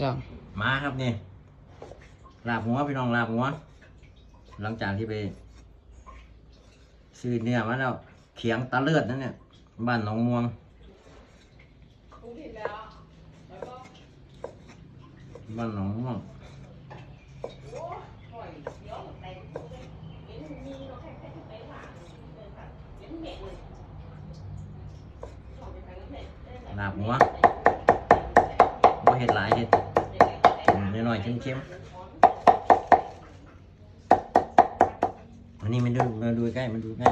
สองมาครับนี่ลาบหัวพี่น้องลาบหัว หลังจากที่ไปซื้อเนื้อมาแล้วเขียงตะเลือดนั่นเนี่ยบ้านหนองม่วงบ้านหนองม่วงลาบหัวบ่เห็ดหลายเห็ดน้ อยเข้มๆอันนี้มันดูมาดูใกล้มันดูใกล้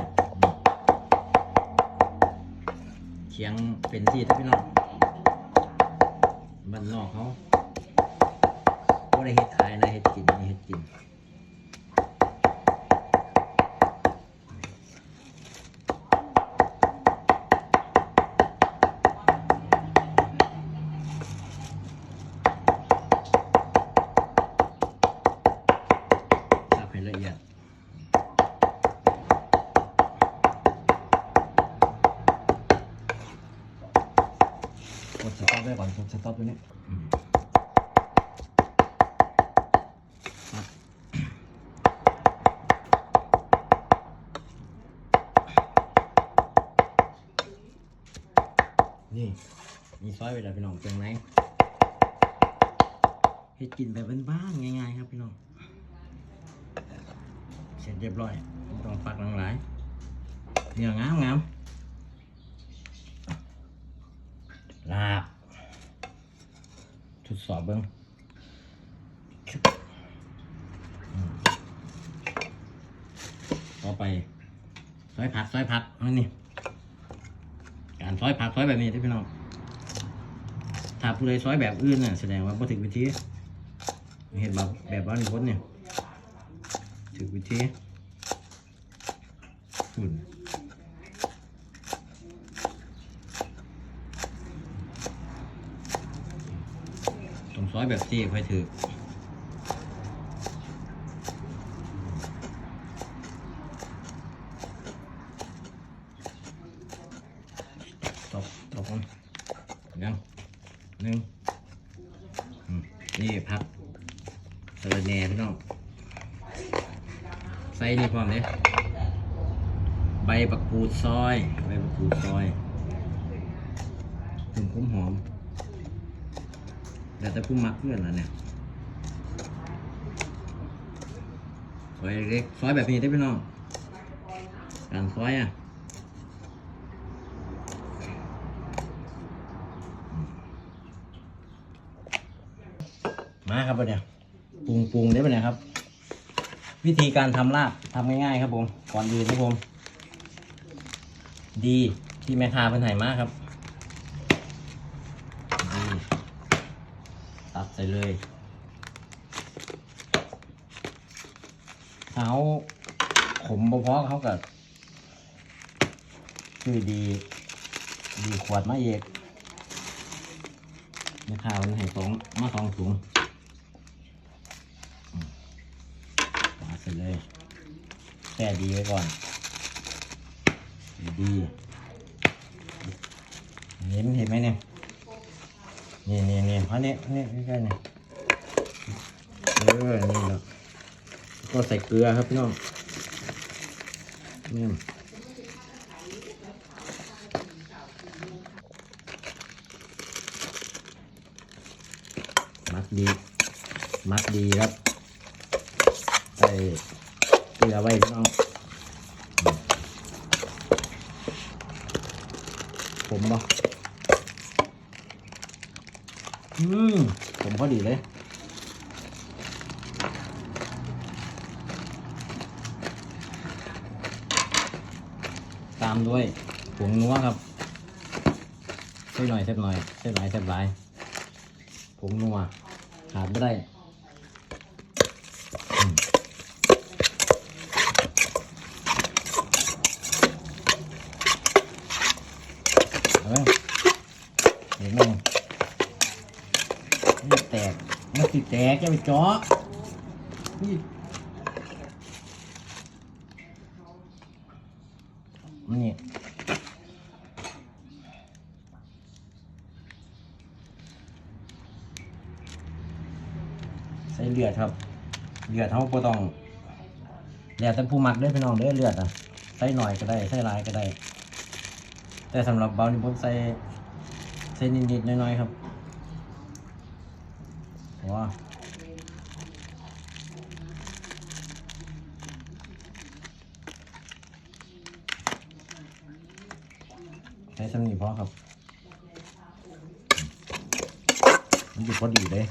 เขียงเป็นที่ท่านพี่น้องบ้านนอกเขาบ่ได้เห็ดขายนะเห็ดกินนี่เห็ดกิน สับให้ละเอียด อปได้ก่อนกดสต็อปไว้นี่อืมครับนี่ มีซอยไว้แล้วพี่น้องเพียงไหนเฮ็ดกินแบบบ้านๆง่ายๆครับพี่น้อง เสร็จเรียบร้อยไม่ต้องฟักหลังหลายเนื้องามงามลาบทด สอบเบิ้งชึบอืมต่อไปซอยผักซอยผักอันนี้การซอยผักซอยแบบนี้ที่พี่น้องถ้าผู้ใดซอยแบบอื่นน่ะแสดงว่าบ่ถึงวิธีเห็นแบบแบบว่านี่คนเนี่ยถือวิธีหุ่น ต้อยแบบที่ค่อยถือตบตบกันยังหนึ่งนี่พักสะระแหน่พี่น้อง ใส่นี่พร้อมเลยใบบักกูดซอย ใบบักกูดซอยถึงคุ้มหอม แต่แต่ผู้มักเพื่อนและเนี่ยซอยเล็กซอยแบบนี้ได้พี่น้องการซอยอะมาครับปะเนี่ยปรุงปรุงได้ปะเนี่ยครับ วิธีการทำลาบทำง่ายๆครับผมก่อนอื่นครับผม ดีที่แม่ค้าเพิ่นให้มากครับ ดี ตัดใส่เลยถ้าเขาขมบ่พอเขาก็คือดี ดีขวดมาเอกแม่ค้าเพิ่นให้สองมาสองถุงปาดเสร็จเลยแช่ดีไว้ก่อน ดี เห็นเห็นไหมเนี่ย นี่นี่นี่อันนี้อันนี้ใกล้ๆนี่เออนี่แหละก็ใส่เกลือครับพี่น้องนี่มัดดี มัดดีครับใส่เกลือไว้พี่น้องอืมผมบ่ อืมผมพอดีเลยตามด้วยผงนัวครับใส่หน่อยใส่หน่อยใส่หลายใส่หลายผงนัวขาดไม่ได้เอ้ยเห็นไหมนี่แตก มันติดแตกจะไปเจาะนี่ใส่เลือดครับ เลือดเขาบ่ต้องแล้วแต่ผู้มักเด้พี่น้องเด้เลือดอะใส่หน่อยก็ได้ใส่ลายก็ได้ แต่สำหรับเบานี่ผมใส่ใส่นิดๆน้อยๆครับ ว้าใช้สำนีพอครับ มันอยู่พอดีเลย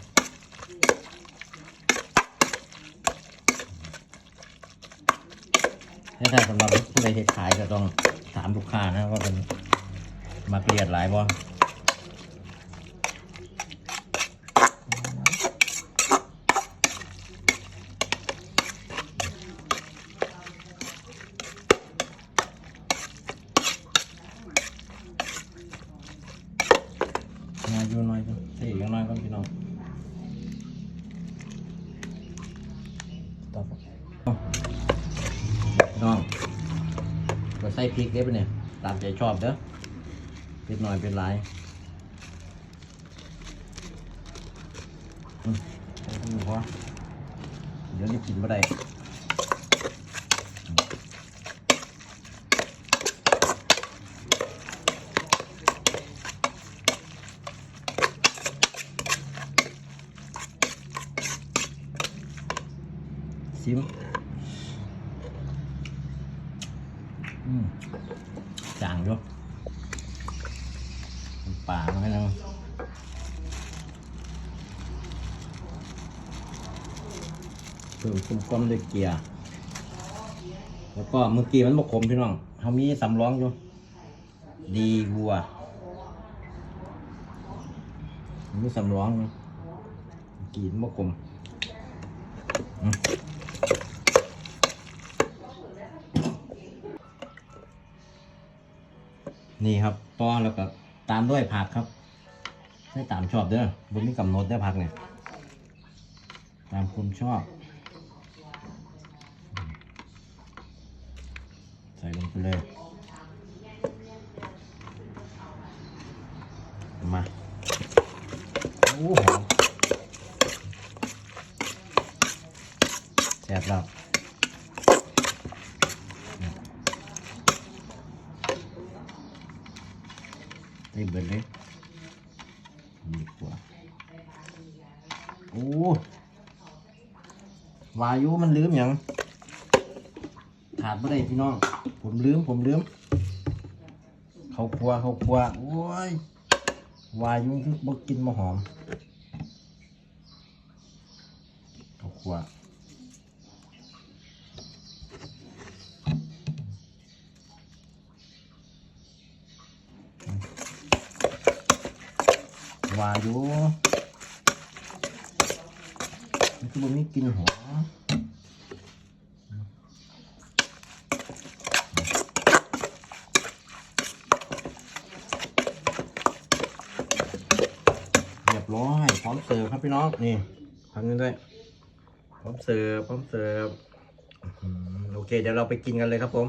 ถ้าสำหรับผู้ใดเฮ็ดขายก็ต้องถามลูกค้านะว่าเป็นมาเกลียดหลายบ่ งานอยู่น้อยก็เสียอย่างน้อยก็พี่น้องต่อไปน้องก็ใส่พริกได้ปะเนี่ย ตามใจชอบเด้อเป็นหน่อยเป็นหลายอืมพอเดี๋ยวนี้กินไม่ได้ ซิมจางอยู่น้ำป่ามาให้เราเพิ่มคุ้มความด้วยเกียร์ แล้วก็เมื่อกี้มันบกขมพี่น้องเขามีสำร้องอยู่ ดีวัวมีสำร้องอยู่เมื่อกี้มันบกขม นี่ครับปอแล้วก็ตามด้วยผักครับให้ตามชอบเด้อบนนี้กำหนดได้ผักเนี่ย ตามคนชอบ ใส่ลงไปเลย มาโอ้หอ มแซ่บได้เบิดเลยดีกว่าโอ้วายุมันลืมหยังขาดไม่ได้พี่น้อง ผมลืมผมลืม เขาครัวเขาครัวโอ้ยวายุคือบกินมาหอมเขาครัว วายุมันคือบ่มีกลินหอมเรียบร้อยพร้อมเสิร์ฟครับพี่น้องนี่ทำกันด้วยพร้อมเสิร์ฟพร้อมเสิร์ฟโอเค เดี๋ยวเราไปกินกันเลยครับผม